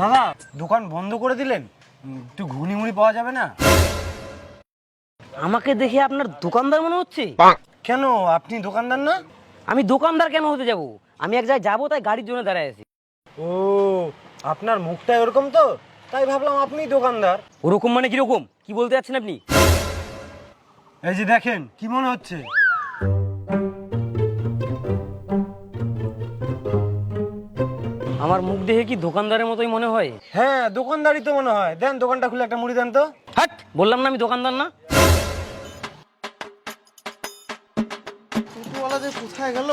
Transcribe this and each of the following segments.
দাদা দোকান বন্ধ করে দিলেন? একটু ঘুগনি মুড়ি পাওয়া যাবে না। আমাকে দেখে আপনার দোকানদার মনে হচ্ছে? কেন? আপনি দোকানদার না? আমি দোকানদার কেন হতে যাব? আমি এক জায়গায় যাব তাই গাড়ির জন্য দাঁড়ায় আছি। ও আপনার মুখটা এরকম তো? তাই ভাবলাম আপনি দোকানদার। ওরকম মানে কীরকম? কি বলতে যাচ্ছেন আপনি? এই যে দেখেন কি মনে হচ্ছে? আমার মুখ দেখে কি দোকানদারের মতোই মনে হয়? হ্যাঁ দোকানদারই তো মনে হয়। দেন দোকানটা খুলে একটা মুড়ি দেন তো। হাট বললাম না আমি দোকানদার না? টোটোওয়ালা যে কোথায় গেল?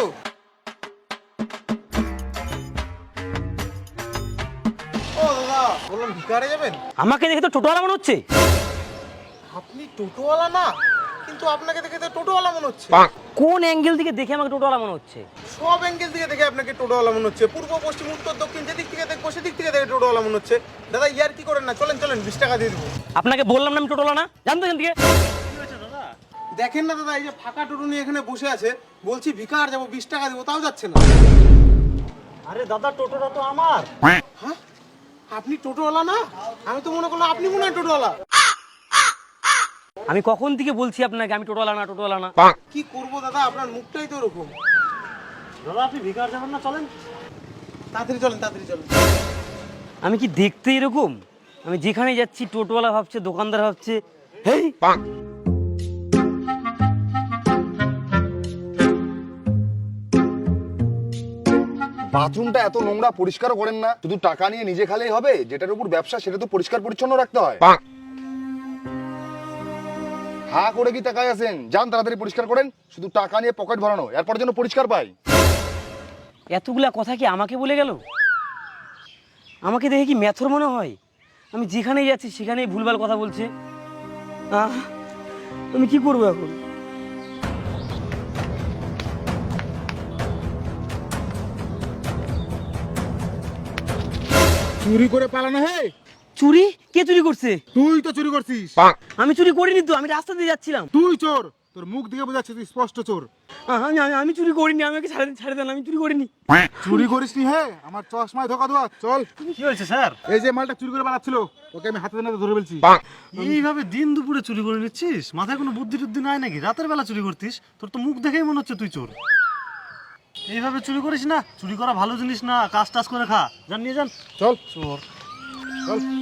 ও দাদা বললাম ভিকারে যাবেন? আমাকে দেখে তো টোটোওয়ালা মনে হচ্ছে। আপনি টোটোওয়ালা না? কিন্তু আপনাকে দেখে তো টোটোওয়ালা মনে হচ্ছে। কোন অ্যাঙ্গেল থেকে দেখে আমাকে টোটোওয়ালা মনে হচ্ছে? সব অ্যাঙ্গেল থেকে দেখে আপনাকে টোটোওয়ালা মনে হচ্ছে। পূর্ব পশ্চিম উত্তর দক্ষিণ যেদিক থেকে দেখব সেদিক থেকে দেখে টোটোওয়ালা মনে হচ্ছে। দাদা ইয়ার কি করেন না? চলেন চলেন বিশ টাকা দিয়ে দেবো। আপনাকে বললাম না আমি টোটোওয়ালা না? জানতো এখান থেকে। দেখেন না দাদা এই যে ফাঁকা টোটো নিয়ে এখানে বসে আছে বলছি ভিকার যাব বিশ টাকা দেবো তাও যাচ্ছে না। আরে দাদা টোটোটা তো আমার। হ্যাঁ? আপনি টোটোওয়ালা না? আমি তো মনে করলাম আপনি মনে হয় টোটোওয়ালা। আমি কখন থেকে বলছি আপনাকে? আমি টোটোওয়ালা না টোটোওয়ালা না। কি করব দাদা? আপনার মুখটাই তো ওরকম। দাদা আপনি ভিকার যাবেন না চলেন। তাড়াতাড়ি চলেন তাড়াতাড়ি চলেন। আমি কি দেখতে এরকম? আমি যেখানে যাচ্ছি টোটোওয়ালা ভাবছে দোকানদার ভাবছে হেই! বাথরুমটা এত নোংরা পরিষ্কার করেন না। শুধু টাকা নিয়ে নিজে খালেই হবে যেটার উপর ব্যবসা সেটা তো পরিষ্কার পরিচ্ছন্ন রাখতে হয়। হা করে কি তাকায় আছেন? যান তাড়াতাড়ি পরিষ্কার করেন। শুধু টাকা নিয়ে পকেট ভরানো এরপর যেন পরিষ্কার পাই। এতগুলা কথা কি আমাকে বলে গেল? আমাকে দেখে কি ম্যাথর মনে হয়? আমি যেখানেই যাচ্ছি সেখানেই ভুলভাল কথা বলছে। আহ, আমি কি করব এখন? চুরি করে পালানো হে চুরি? কে চুরি করছে? তুই তো চুরি করছিস। আমি চুরি করিনি তো আমি রাস্তা দিয়ে যাচ্ছিলাম। তুই চোর। তোর মুখ দিকে বোঝাচ্ছে তুই স্পষ্ট চোর। আমি আমি- চুরি করিনি আমাকে ছাড়ে ছাড়ে দেন আমি চুরি করিনি। চুরি করিস নি হে? আমার চশমায় ধোকা ধোয়া চল। কি হয়েছে স্যার? এই যে মালটা চুরি করে পালাচ্ছিল ওকে আমি হাতে নাতে ধরে ফেলছি। এইভাবে দিন দুপুরে চুরি করে নিচ্ছিস? মাথায় কোনো বুদ্ধি টুদ্ধি নাই নাকি? রাতের বেলা চুরি করতিস? তোর তো মুখ দেখেই মনে হচ্ছে তুই চোর। এইভাবে চুরি করিস না চুরি করা ভালো জিনিস না কাজ টাজ করে খা। যান নিয়ে যান। চল। চোর। চল।